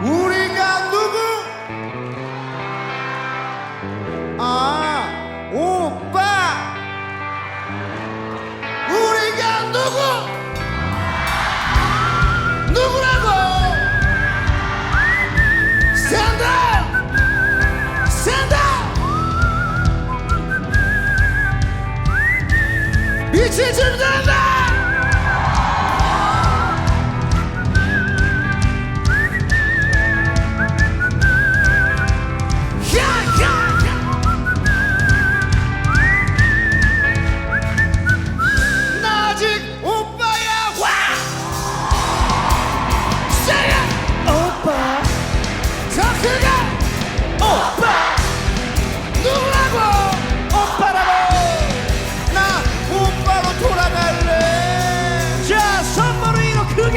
우리가 누구? 아, 오빠. 우리가 누구? 누구라고? Up! Stand up! 미칠 준비된다!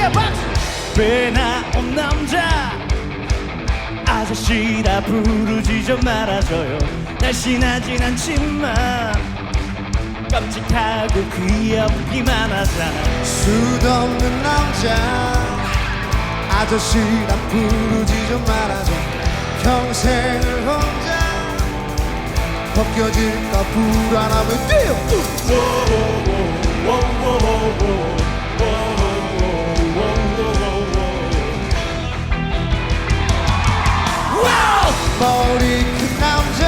크게 박수 왜 나온 남자. 아저씨라 부르지 좀 말아줘요. 날씬하진 않지만 깜찍하고 귀엽기만 하잖아 수 없는 남자. 아저씨라 부르지 좀 말아줘. 평생을 혼자 벗겨질까 불안함을 뛰어 머리 큰 남자.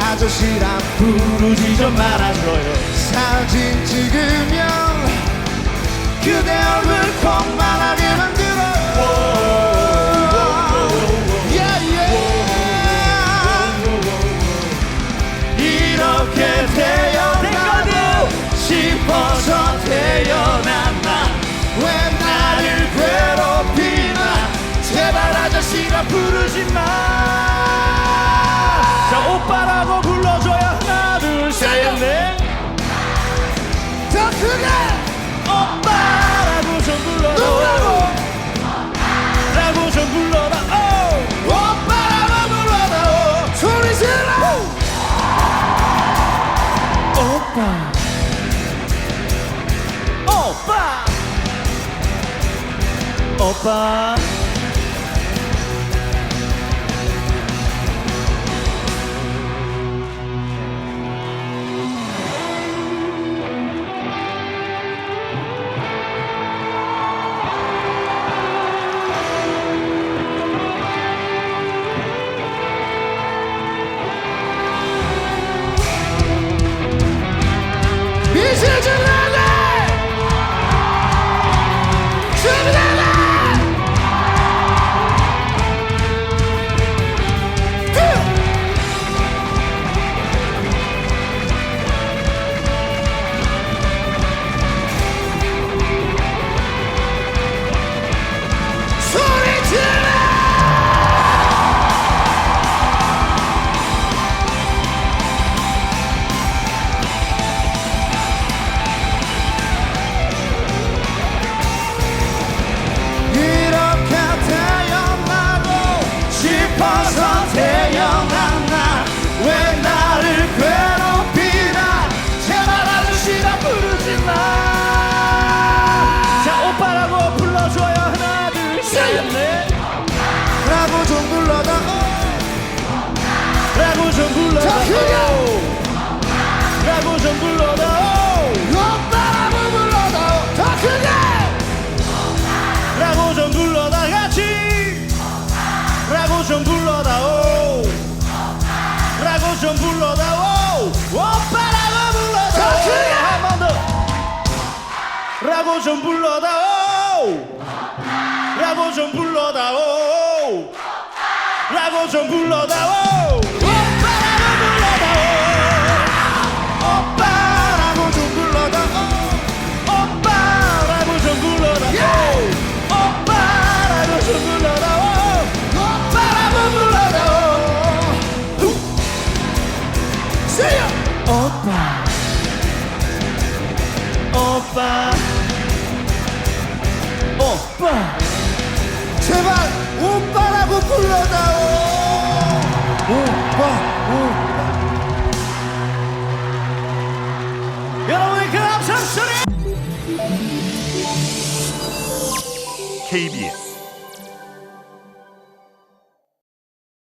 아저씨라 부르지 좀 말아줘요. 사진 찍으면 그대 얼굴 콩만하게 만들어. Yeah, yeah. 이렇게 태어나고 싶어서 아저씨라 부르지 마. 자 오빠라고 불러줘요. 하나 둘 셋 넷. 더 크게! 오빠라고 좀 불러줘. 누구라고? 라고 좀 불러라. 오! 오빠라고 불러다오 소리 질러! 오빠. 오빠. 오빠 좀 불러다 라고 좀 불러다 자, 크게! 라고 좀 불러다 오빠라고 불러다 더 크게 라고 좀 불러다 같이! 라고 좀 불러다 오! 라고 좀 불러다 오! 오빠라고 불러다 자, 크게! 한번 더. 라고 좀 불러다 오! 라고 좀 불러다 오 라고 좀 불러다 오. 오빠라고 불러다 오. 오빠라고 좀 불러다 오빠라고 좀 불러다 예! 오빠라고 좀 불러다 오빠라고 불러다 세요. 오빠. 오빠. 오빠 제발 오빠라고 불러다오. 오빠 오빠. 여러분의 그 합창 소리! KBS